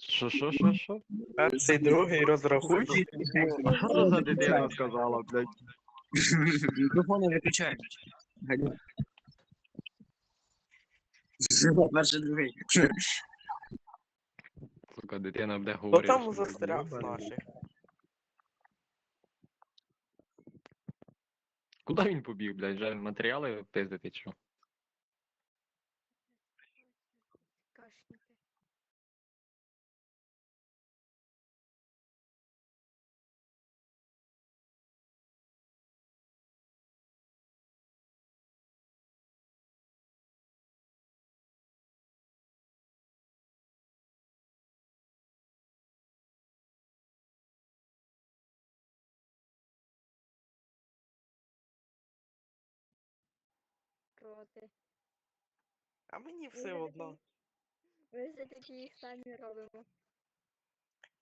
Що, що, що, що? Перший, другий розрахуй. Що це за дитина сказала, блядь? Мікрофони виключають. Галю. Перший другий. Сука, дитина буде Хто говорити. там застряг з наших? Куди він побіг, блядь? Вже матеріали пиздити, чи що? Проти. А мені все Ні, одно. Ми все таки їх самі робимо.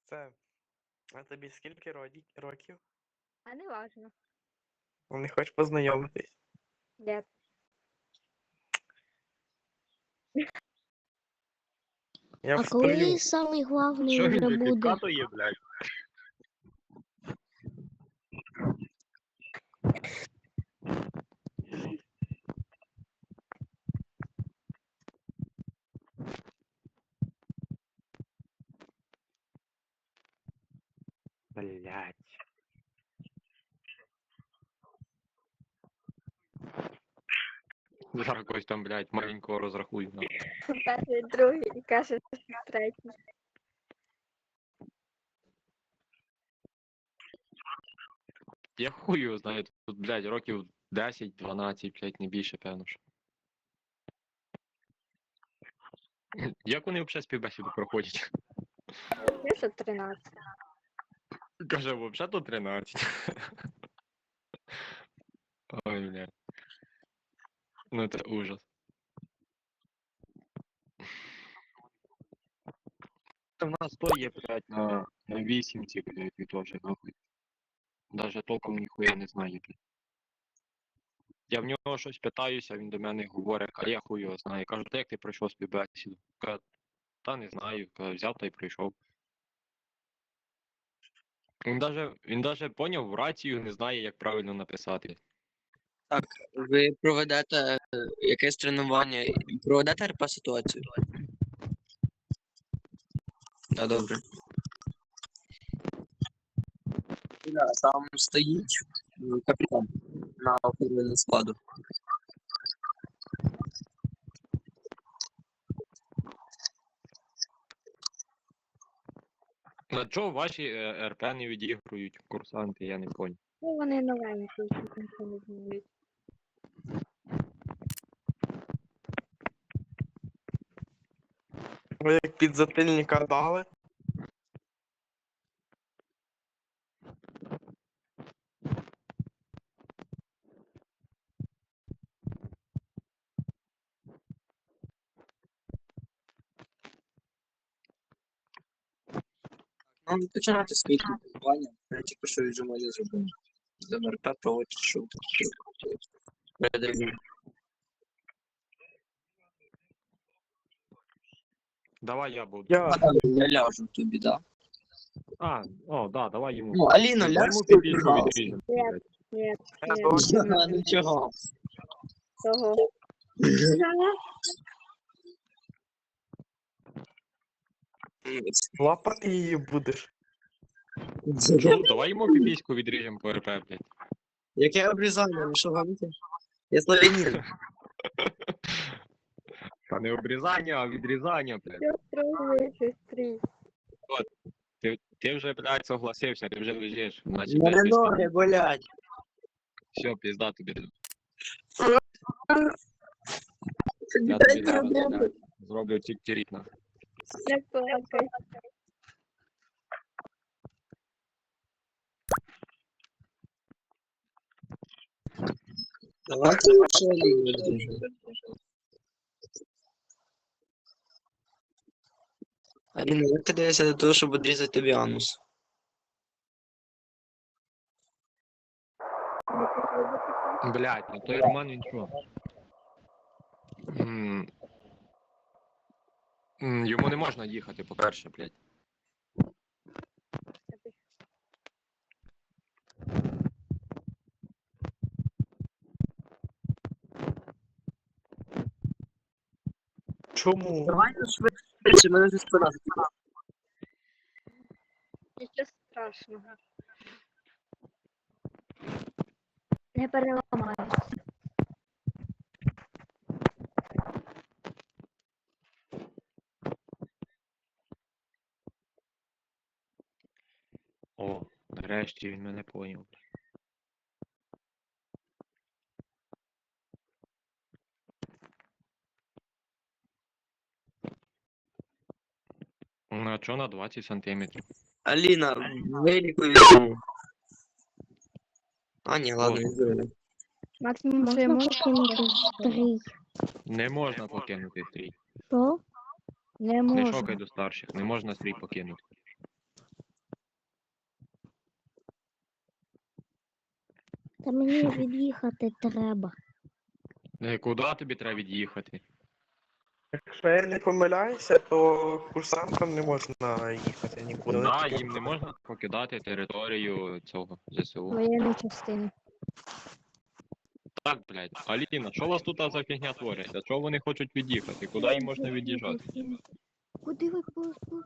Це. А тобі скільки роді- років? А не важно. Не хочеш познайомитись? Де? Я А коли самий главний Що він вже буде? викликатує, блядь? Блядь. Зараз когось там, блядь, маленького розрахую. нахуй. Перший, другий і каже третій. Я його знаю, тут, блядь, років 10-12, блядь, не більше, певно. Що. Як вони взагалі співбесіду проходять? Я що 13. Каже, взагалі то 13. Ой, блядь. Ну це ужас. Та в нас то є, блядь, на, на вісімці, блядь, і теж, нахуй. Даже толком ніхуя не знає, блядь. Я в нього щось питаюся, він до мене говорить, а я хуй його знаю. Кажу, та як ти пройшов співбесіду? Каже, та не знаю, взяв та й прийшов. Він даже, він даже поняв рацію, не знає, як правильно написати. Ви проведете е, якесь тренування, проведете РП ситуацію? Так, добре. Там стоїть капітан на оформленні складу. На чого ваші е, РП не відігрують курсанти, я не поняв. Ну, вони новенькі, ніхто не знають. Ви як підзатильника дали? Ну, починати свої тренування. Я тільки що віджимаю зробив. З МРП проводить шоу. Передаю. Давай я буду. Я. Я ляжу тобі, да. А, о, да, давай йому. Ну, Аліна, ляж тобі, пожалуйста. Ні. блядь. Ні, ні. Ага, Нічого. того. Лапати її будеш. Чого? Давай йому піпіську відріжемо по РП, блядь. Яке обрізання, ви що гамите? Я славянин. Та не обрізання, а відрізання, блядь. Ти, ти вже, блядь, согласився, ти вже лежиш. Значить, мене ноги болять. Все, пізда тобі. Я тобі зараз, блядь, зроблю тік-тірік на. Не плакай. Давайте лучше Аліну відріжемо. Аліна, як ти дивишся до того, щоб відрізати тобі анус? Блядь, ну той Роман він що? М, М, Йому не можна їхати, по-перше, блядь. Чому? Давайте швидше, мене вже спина. Нічого страшного. Не переламаюся. О, нарешті він мене поняв. А чо на 20 сантиметрів? Аліна, візьму. А, ні, ладно, не зробив. Максимум, що я можу кинути стрій. Не можна покинути стрій. Що? Не Не можу. шокай до старших, не можна стрій покинути. Та мені від'їхати треба. Е, Куди тобі треба від'їхати? Якщо я не помиляюся, то курсантам не можна їхати нікуди. Да, їм не можна покидати територію цього ЗСУ. Воєнну частину. Так, блядь. Аліна, що у вас тут за фігня твориться? Чого вони хочуть від'їхати? Куди їм можна від'їжджати? Куди ви просто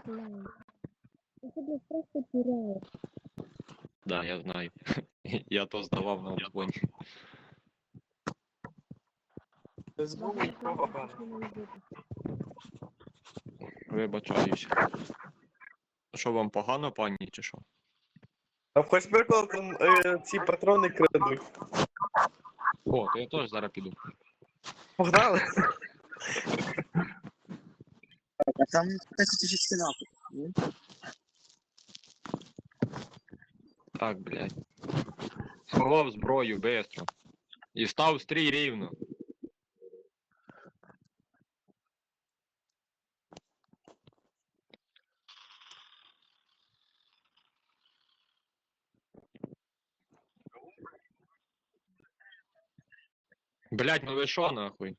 стріляєте? Я тебе просто тіряю. Да, я знаю. Я то здавав на обзвоні. Нікого. Вибачаюся. Що вам погано, пані, чи що? А хоч прикладом е, ці патрони крадуть. О, то я теж зараз піду. Погнали? А там, кстати, трішечки напад. Так, блядь. Сховав зброю, бистро. І став стрій рівно. Блять, ну ви що нахуй?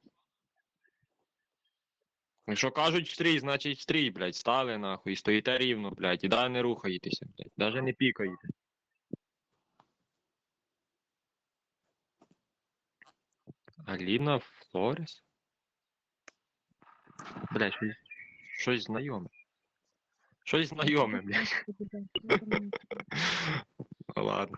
Якщо кажуть стрій, значить стрій, блядь, стали нахуй, стоїте рівно, блядь, і далі не рухаєтеся, блядь, даже не пікаєте. Аліна Флорес? Блядь, щось, щось знайоме. Щось знайоме, блядь. Ладно.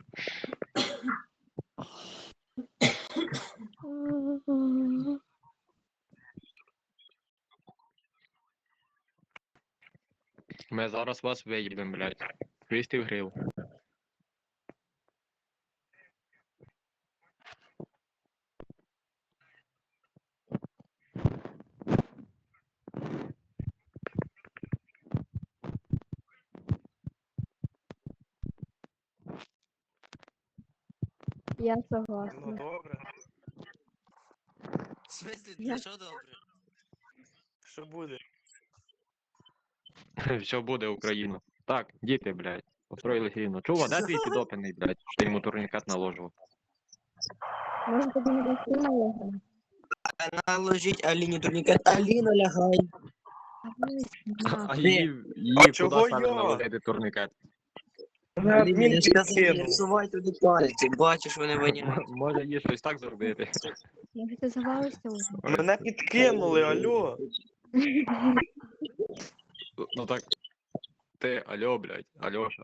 Ми зараз вас виїбемо, блядь. Хвістів грив. Я Ну согласна. добре. В смислі, Я- що добре? Що буде? Все буде Україна. Так, діти, блядь. Построїлись рівно. Чува, де твій підопений, блядь, що ти йому турнікет наложив? Може тобі не досила Наложіть Аліні турнікет. Аліна, лягай. А її, її А куди чого саме я? наложити турнікет? Аліна, я сказав, не підкинув. всувай туди пальці, бачиш, вони воняють. Може їй щось так зробити? Може ти завалився? Мене підкинули, алло. Ну так. Ти, алло, блядь, Альоша.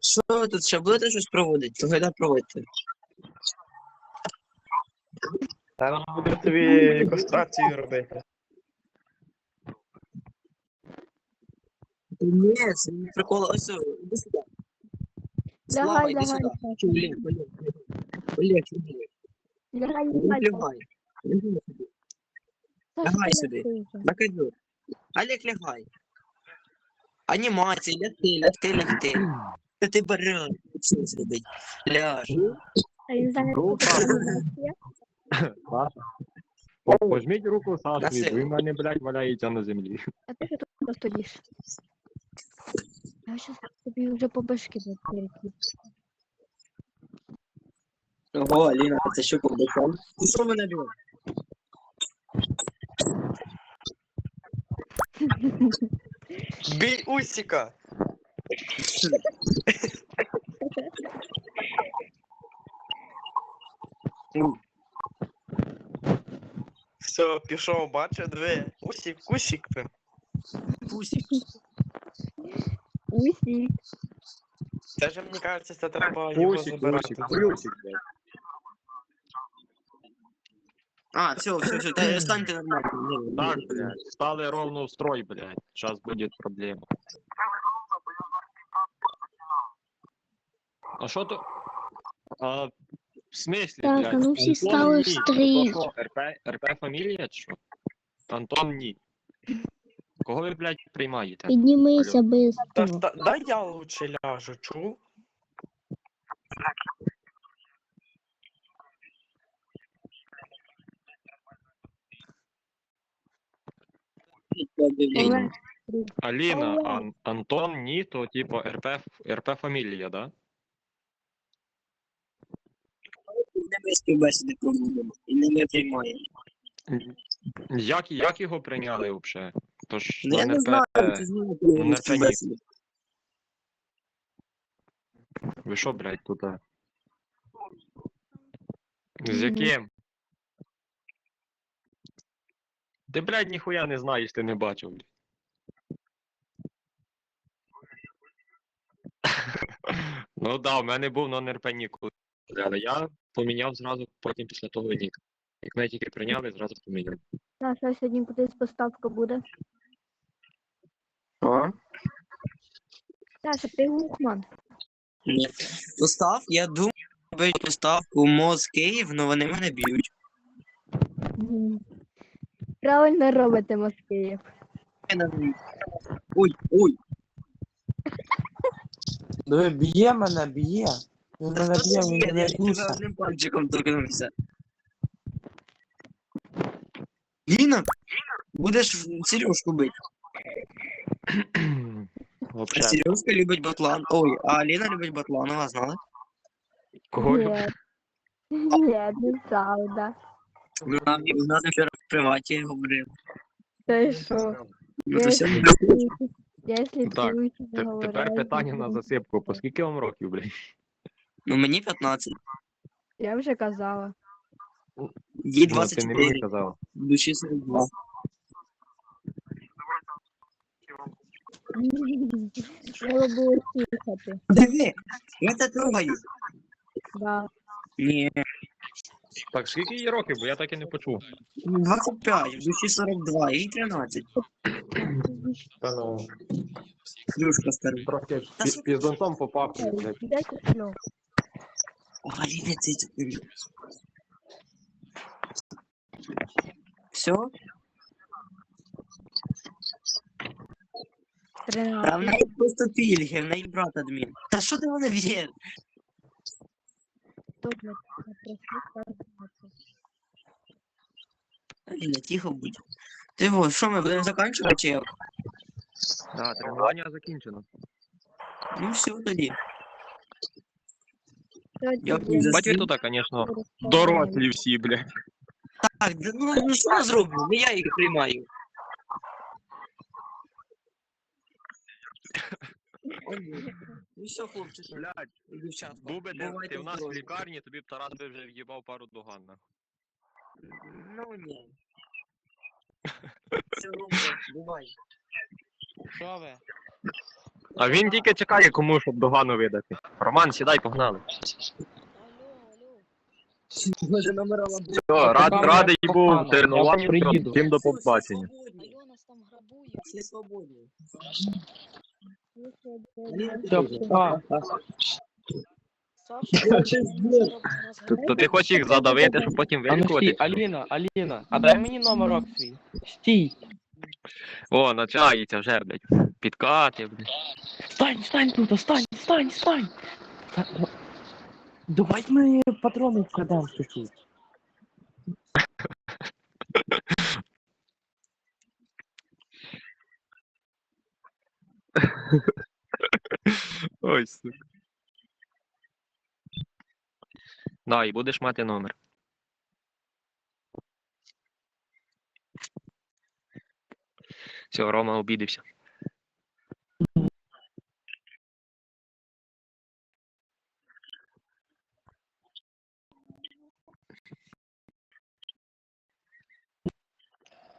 Що ви тут ще будете щось проводити? То гайда проводьте. Зараз буду тобі кастрацію робити. Ні, це не прикол. Ось, іди сюди. Слава, іди лягай. сюди. Олег, Олег, Олег, Олег. Лягай сюди. Лягай сюди. На ковер. Олег, лягай. Анімація, лягти, лягти, лягти. Та ти баран. Що зробить? Ляж. А він зараз Рука. буде Саша. О, Пожміть руку Саші, Насилу. він в мене, блядь, валяється на землі. А ти що тут стоїш? Я щас тобі вже по башки закрити. Ого, Аліна, це що побачав? Ти що мене бив? Бій Усіка! Все, пішов, бачу, диви. Усік, усік ти. Пусік. Усі. Це ж мені кажеться, це треба його забирати. пусик, плюсик, блядь. А, все, все, все, та станьте нормально. Ні, Так, ні. блядь, стали ровно в строй, блядь. Сейчас будет проблема. А що то? А, в смысле, Так, блядь? а ну всі Антон стали в стрій. що, РП, РП фамілія чи що? Антон ні. Кого ви, блядь, приймаєте? Піднімися Та, бистро. та, дай я лучше ляжу, чув? Олег, Аліна, Ан- Антон ні, то типу РП, РП фамілія, да? Не ми співбесіди проводимо, і не ми приймаємо. Як, як його прийняли взагалі? Тож Ну, я на не НРП, знаю, це з ними на проводимо ні. співбесіди. ви що, блядь, тут? а? З яким? Ти, блядь, ніхуя не знаєш, ти не бачив, блядь. ну да, в мене був на НРП нік, але я поміняв зразу потім після того нік. Як мене тільки прийняли, зразу поміняв. та що сьогодні кудись поставка буде? А? Що ти глухман. Ні. Постав, я думаю, робити поставку МОЗ Київ, але вони мене б'ють. Правильно робите, Москеєв. Ой, ой, Диви, б'є мене, б'є. Він мене б'є, він мене тебе дуса. одним пальчиком торкнувся. Ліна, будеш в Сережку бити. А Вообще, Сережка любить батлан. Ой, а Ліна любить батланова, знали? кого? Ні. Ні, неправда. Ну, нам у нас вчора в приваті говорив. Ти що? Ну, то Я все слідкую, Я Так, слідкую, що Те- ви Тепер питання на засипку. По скільки вам років, блядь? Ну, мені 15. Я вже казала. Їй Ну, ти не 24. мені казав. Душі 42. Треба було слухати. Диви, я це трогаю. Да. Ні, Так, скільки їй років, бо я так і не почув. 25, в душі 42, їй 13. Та ну, Хрюшка стара. трохи Та що- піздонцом попахує, блядь. Дайте шльох. О, Ліна, це... Все? А в Тринадцять. неї просто пільги, в неї брат адмін. Та що ти мене в'є? Добре, я прийшла старшого. Ліна, тихо будь. Ти во, що ми будемо закінчувати чи як? Да, тренування закінчено. Ну все тоді. Сьогодні Дякую я за Бать ви стрім. тут, звісно, розповідаю. дорослі всі, блядь. Так, да ну, ну що я зроблю? Не я їх приймаю. Ну все, хлопці, Блядь, дівчатка. був би ти, ти в нас в лікарні, тобі б Тарас би вже в'їбав пару доган. нахуй. Ну ні. Все, Ромка, бувай. Що ви? А він тільки чекає, кому щоб догану видати. Роман, сідай, погнали. Може номера лампу. Все, рад, радий був погано, приїду. Всім до побачення. Альона нас там грабує. Всі свободні. То, то ти хочеш їх задавити, щоб потім ну вилікувати? Аліна, Аліна, а дай мені номерок свій. Стій. О, починається вже, блядь. Підкати, блядь. Стань, стань тут, стань, стань, стань. Та- та- Давай ми патрони вкрадемо чуть-чуть. Ой, сука. Да, і будеш мати номер. Все, Рома обідився.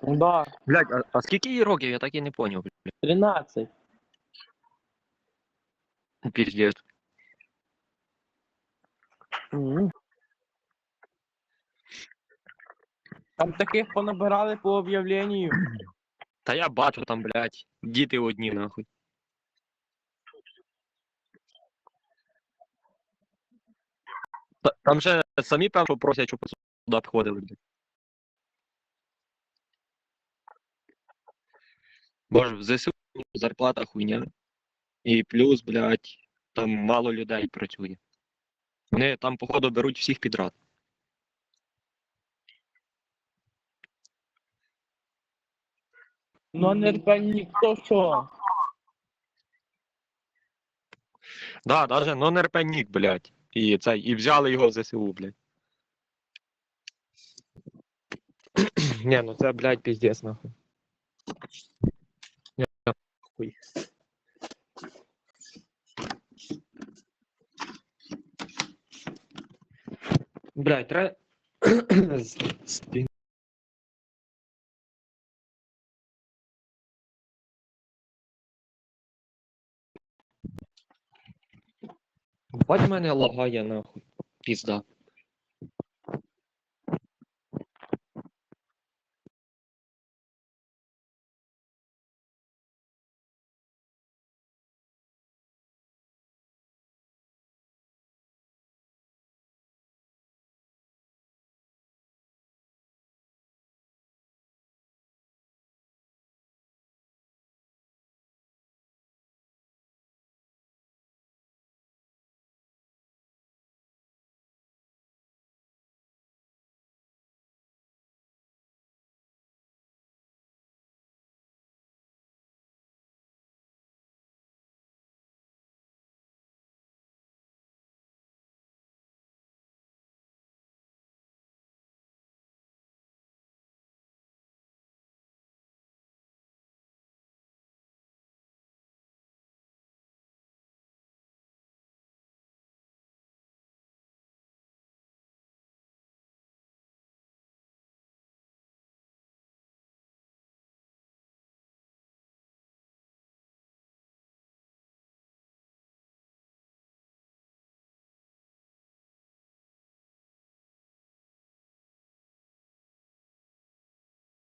Да, Блядь, а, а скільки їй років, я так і не поняв, блядь. 13. Піздець. Мгм. Там таких понабирали по об'явленню. Та я бачу там, блядь, діти одні, нахуй. Та- Там же самі певно просять, щоб сюди входили, блядь. Боже, в ЗСУ зарплата хуйня. І плюс, блядь, там мало людей працює. Вони там, походу, беруть всіх підряд. Ну не рбе ніхто що. Да, даже нон-РП-нік, блядь. І цей, і взяли його в ЗСУ, блядь. Не, ну це, блядь, піздець, нахуй. Хуй. Блядь, з- Бать мене лагає, нахуй. Пізда.